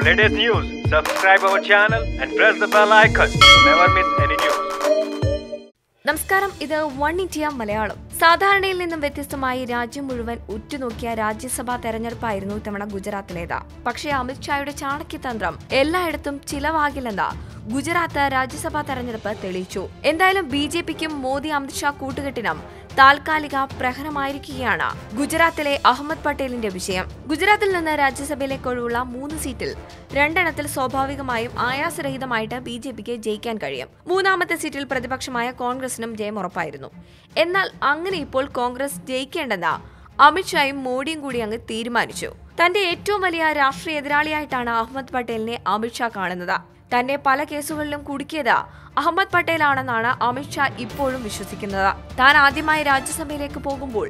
For latest news, subscribe our channel and press the bell icon. Never miss any news. നമസ്കാരം. ഇത് one India Malayalam. സാധാരണയിൽ നിന്നും വ്യത്യസ്തമായി രാജ്യം മുഴുവൻ ഉറ്റുനോക്കിയ രാജ്യസഭാ തെരഞ്ഞെടുപ്പായിരുന്നു ഇത്തവണ ഗുജറാത്തിലേത്. പക്ഷേ അമിത്ഷായുടെ ചാണക്യതന്ത്രം എല്ലായിടത്തും ചിലവാകില്ലെന്ന് ഗുജറാത്ത് രാജ്യസഭാ തെരഞ്ഞെടുപ്പ് തെളിയിച്ചു. എന്തായാലും ബി ജെ പിക്കും മോദി അമിത്ഷാ കൂട്ടുകെട്ടിനും താൽക്കാലിക പ്രഹരമായിരിക്കുകയാണ് ഗുജറാത്തിലെ അഹമ്മദ് പട്ടേലിന്റെ വിഷയം ഗുജറാത്തിൽ നിന്ന് രാജ്യസഭയിലേക്ക് ഒഴിവുള്ള മൂന്ന് സീറ്റിൽ രണ്ടെണ്ണത്തിൽ സ്വാഭാവികമായും ആയാസരഹിതമായിട്ട് ബി ജെ പിക്ക് ജയിക്കാൻ കഴിയും. മൂന്നാമത്തെ സീറ്റിൽ പ്രതിപക്ഷമായ കോൺഗ്രസിനും ജയം ഉറപ്പായിരുന്നു. എന്നാൽ അങ്ങനെ ഇപ്പോൾ കോൺഗ്രസ് ജയിക്കേണ്ടെന്ന് അമിത്ഷായും മോഡിയും കൂടി അങ്ങ് തീരുമാനിച്ചു. തന്റെ ഏറ്റവും വലിയ രാഷ്ട്രീയ എതിരാളിയായിട്ടാണ് അഹമ്മദ് പട്ടേലിനെ അമിത്ഷാ കാണുന്നത്. തന്നെ പല കേസുകളിലും കുടുക്കിയത് അഹമ്മദ് പട്ടേലാണെന്നാണ് അമിത്ഷാ ഇപ്പോഴും വിശ്വസിക്കുന്നത്. താൻ ആദ്യമായി രാജ്യസഭയിലേക്ക് പോകുമ്പോൾ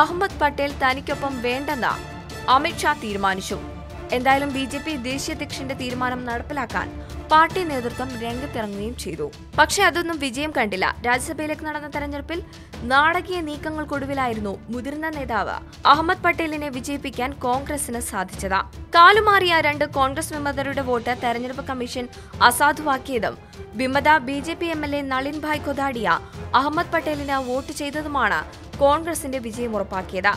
അഹമ്മദ് പട്ടേൽ തനിക്കൊപ്പം വേണ്ടെന്ന് അമിത്ഷാ തീരുമാനിച്ചു. എന്തായാലും ബി ജെ പി ദേശീയ അധ്യക്ഷന്റെ തീരുമാനം നടപ്പിലാക്കാൻ പാർട്ടി നേതൃത്വം രംഗത്തിറങ്ങുകയും ചെയ്തു. പക്ഷേ അതൊന്നും വിജയം കണ്ടില്ല. രാജ്യസഭയിലേക്ക് നടന്ന തെരഞ്ഞെടുപ്പിൽ നാടകീയ നീക്കങ്ങൾക്കൊടുവിലായിരുന്നു മുതിർന്ന നേതാവ് അഹമ്മദ് പട്ടേലിനെ വിജയിപ്പിക്കാൻ കോൺഗ്രസിന് സാധിച്ചത്. കാലുമാറിയ രണ്ട് കോൺഗ്രസ് വിമതരുടെ വോട്ട് തെരഞ്ഞെടുപ്പ് കമ്മീഷൻ അസാധുവാക്കിയതും വിമത B J P M L A Nalin Bhai Ahmed പട്ടേലിന് vote ചെയ്തതുമാണ് കോൺഗ്രസിന്റെ വിജയം ഉറപ്പാക്കിയത്.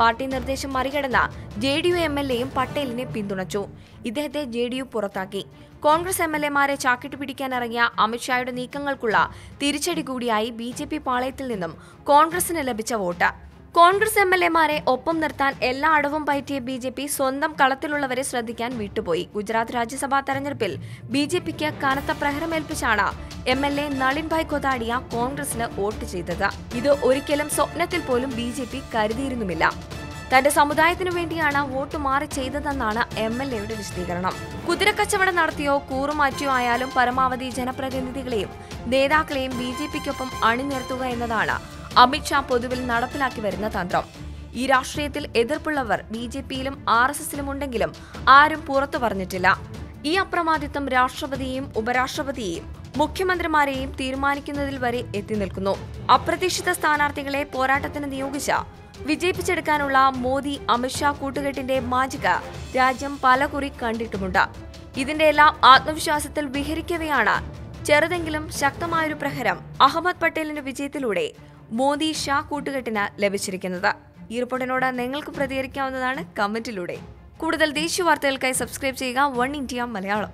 പാർട്ടി നിർദ്ദേശം മറികടന്ന J D U M L എയും പട്ടേലിനെ പിന്തുണച്ചു. ഇദ്ദേഹത്തെ ജെ ഡി യു പുറത്താക്കി. കോൺഗ്രസ് എം എൽ എമാരെ ചാക്കിട്ട് പിടിക്കാനിറങ്ങിയ അമിത്ഷായുടെ നീക്കങ്ങൾക്കുള്ള തിരിച്ചടി കൂടിയായി ബി ജെ പി പാളയത്തിൽ നിന്നും കോൺഗ്രസിന് ലഭിച്ച വോട്ട്. കോൺഗ്രസ് എം എൽ എമാരെ ഒപ്പം നിർത്താൻ എല്ലാ അടവും പയറ്റിയ ബി ജെ പി സ്വന്തം കളത്തിലുള്ളവരെ ശ്രദ്ധിക്കാൻ വിട്ടുപോയി. ഗുജറാത്ത് രാജ്യസഭാ തെരഞ്ഞെടുപ്പിൽ ബി ജെ പിക്ക് കനത്ത പ്രഹരമേൽപ്പിച്ചാണ് M L A Nalinbhai Kotadia കോൺഗ്രസിന് വോട്ട് ചെയ്തത്. ഇത് ഒരിക്കലും സ്വപ്നത്തിൽ പോലും ബി ജെ പി കരുതിയിരുന്നുമില്ല. തന്റെ സമുദായത്തിനു വേണ്ടിയാണ് വോട്ട് മാറി ചെയ്തതെന്നാണ് എം എൽ എയുടെ വിശദീകരണം. കുതിരക്കച്ചവടം നടത്തിയോ കൂറുമാറ്റിയോ ആയാലും പരമാവധി ജനപ്രതിനിധികളെയും നേതാക്കളെയും ബി ജെ പിക്കൊപ്പം അണിനിർത്തുക എന്നതാണ് അമിത്ഷാ പൊതുവിൽ നടപ്പിലാക്കി വരുന്ന തന്ത്രം. ഈ രാഷ്ട്രീയത്തിൽ എതിർപ്പുള്ളവർ ബി ജെ പിയിലും ആർ എസ് എസിലും ഉണ്ടെങ്കിലും ആരും പുറത്തു പറഞ്ഞിട്ടില്ല. ഈ അപ്രമാദിത്വം രാഷ്ട്രപതിയെയും ഉപരാഷ്ട്രപതിയെയും മുഖ്യമന്ത്രിമാരെയും തീരുമാനിക്കുന്നതിൽ വരെ എത്തി നിൽക്കുന്നു. അപ്രതീക്ഷിത സ്ഥാനാർത്ഥികളെ പോരാട്ടത്തിന് നിയോഗിച്ച വിജയിപ്പിച്ചെടുക്കാനുള്ള മോദി അമിത്ഷാ കൂട്ടുകെട്ടിന്റെ മാജിക രാജ്യം പലകുറി കണ്ടിട്ടുമുണ്ട്. ഇതിന്റെ എല്ലാം ആത്മവിശ്വാസത്തിൽ വിഹരിക്കവെയാണ് ചെറുതെങ്കിലും ശക്തമായൊരു പ്രഹരം അഹമ്മദ് പട്ടേലിന്റെ വിജയത്തിലൂടെ മോദി ഷാ കൂട്ടുകെട്ടിന് ലഭിച്ചിരിക്കുന്നത്. ഈ റിപ്പോർട്ടിനോട് നിങ്ങൾക്ക് പ്രതികരിക്കാവുന്നതാണ് കമന്റിലൂടെ. കൂടുതൽ ദേശീയ വാർത്തകൾക്കായി സബ്സ്ക്രൈബ് ചെയ്യുക വൺ ഇന്ത്യ മലയാളം.